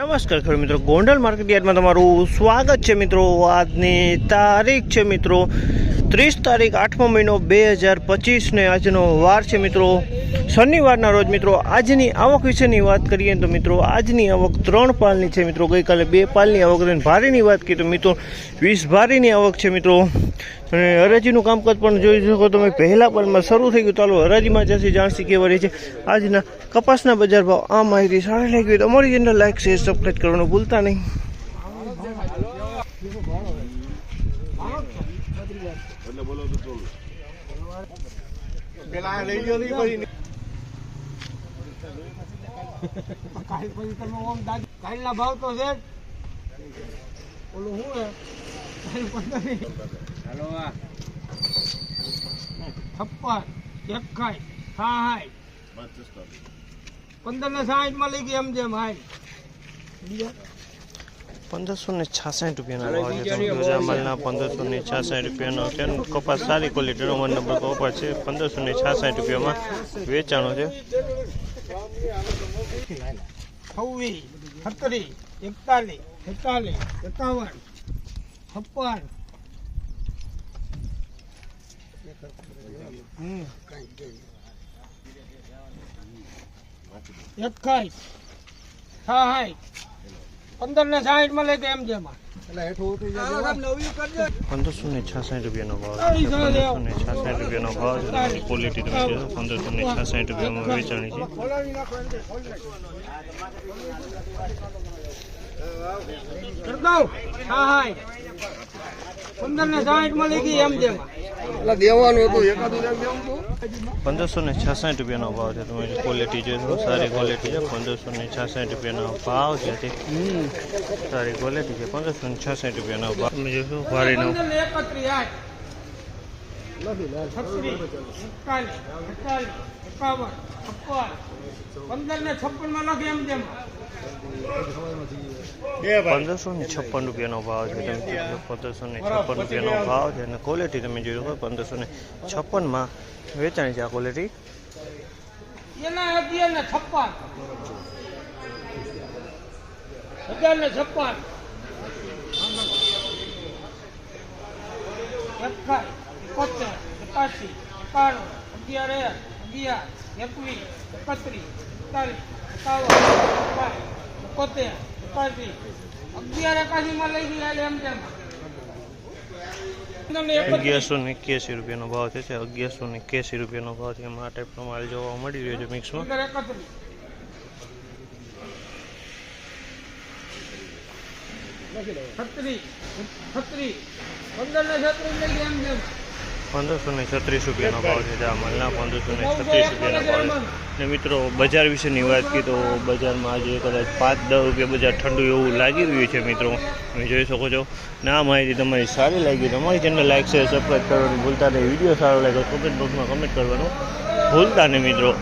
નમસ્કાર ખેડૂત મિત્રો. ગોંડલ માર્કેટ તમારું સ્વાગત છે મિત્રો. આજની તારીખ છે મિત્રો ત્રીસ તારીખ આઠમો મહિનો બે હજાર પચીસને આજનો વાર છે મિત્રો. શનિવારના રોજ મિત્રો આજની આવક વિશેની વાત કરીએ તો મિત્રો આજની આવક ત્રણ પાલની છે મિત્રો. ગઈકાલે બે પાલની આવક અને ભારેની વાત કરીએ તો મિત્રો વીસ ભારેની આવક છે મિત્રો. અને હરાજીનું કામકાજ પણ જોઈ શકો તમે પહેલા પાલમાં શરૂ થઈ ગયું. ચાલો હરાજીમાં જશે જાણસી કેવા રહી છે. આજના કપાસના બજાર ભાવ આ માહિતી સારી લાગી હોય તો અમારી ચેનલ લાઈક શેર સબસ્ક્રાઈબ કરવાનું ભૂલતા નહીં. કાલ પછી તમે ઓમ દાદ કાલના ભાવ તો છે. ઓલું શું હે કાલ પંદર હાલો આ છપ્પન એકાઈ સાઠ પંદર ને સાહીઠમાં લઈ ગઈ એમ જેમ હાય. બીજા? પંદરસો ને છાસઠ રૂપિયાનો ભાવ છે. તમે ગજા પંદરસો ને છાસઠ રૂપિયાનો છે. કપાસ સારી ક્વોલિટીનો વન નંબર કપાસ છે. પંદરસો ને છાસઠ રૂપિયામાં વેચાણો છે. છવ્વીસ છત્રીસ એકતાલીસ એકતાલીસ એકાવન છપ્પન. એકાઈસ સાઠ પંદર ને સાહીઠમાં લઈ ગયા એમ જેમાં. પંદરસો ને છાસઠ રૂપિયાનો ભાવ છે. પંદરસો ને છાસઠ રૂપિયાનો ભાવ છે. ક્વોલિટી તમે છે પંદરસો ને છાસઠ રૂપિયામાં વેચાણી છે. પંદર ને સાઠમાં લઈ ગઈ એમ જેમાં. પંદરસો ને છાસઠ રૂપિયાનો ભાવ છે તમે ક્વોલિટી જોશો સારી ક્વોલિટી છે. પંદરસો ને છાસઠ રૂપિયાનો ભાવ છે તે. સારી ક્વોલિટી છે પંદરસો ને છાસઠ રૂપિયાનો ભાવ. તમે જોશો ભારીનો પંદર એકાવન છપ્પન. પંદર ને છપ્પનમાં લખે એમ તેમ. પંદરસો ને છપ્પન રૂપિયાનો ભાવ છે તમે જોશો પંદરસો ને છપ્પન રૂપિયાનો ભાવ છે અને ક્વોલિટી તમે જોઈ શકો પંદરસો ને છપ્પનમાં વેચાણી છે આ ક્વોલિટી એના અગિયાર ને છપ્પન. હજાર ને છપ્પન એકાસી એકાણું અગિયાર અગિયાર એકવીસ એકત્રીસ એકતાલીસ એકાવન એકાઈ એકોતેર એકાસી અગિયાર એકાસી માં લઈ ગયા એમ તેમ. અગિયારસો ને એક્યાસી રૂપિયાનો ભાવ છે. અગિયારસો ને એક્યાસી રૂપિયાનો ભાવ છે. એમાં આ ટાઈપનો માલ જોવા મળી રહ્યો છે મિક્સમાં. છત્રીસ છત્રીસ પંદર ને છત્રીસ લઈ ગયા એમ જેમ પંદરસો ને છત્રીસ રૂપિયાનો ભાવ છે આ મલના પંદરસો ને છત્રીસ રૂપિયાનો ભાવ છે. ને મિત્રો બજાર વિશેની વાત કરીએ તો બજારમાં આજે કદાચ પાંચ દસ રૂપિયા બજાર ઠંડુ એવું લાગી રહ્યું છે મિત્રો. તમે જોઈ શકો છો. ને આ માહિતી તમારી સારી લાગી તમારી ચેનલ લાઈક શેર સબસ્ક્રાઈબ કરવાનું ભૂલતા નહીં. વીડિયો સારો લાગ્યો કમેન્ટ બોક્સમાં કમેન્ટ કરવાનું ભૂલતા નહીં મિત્રો.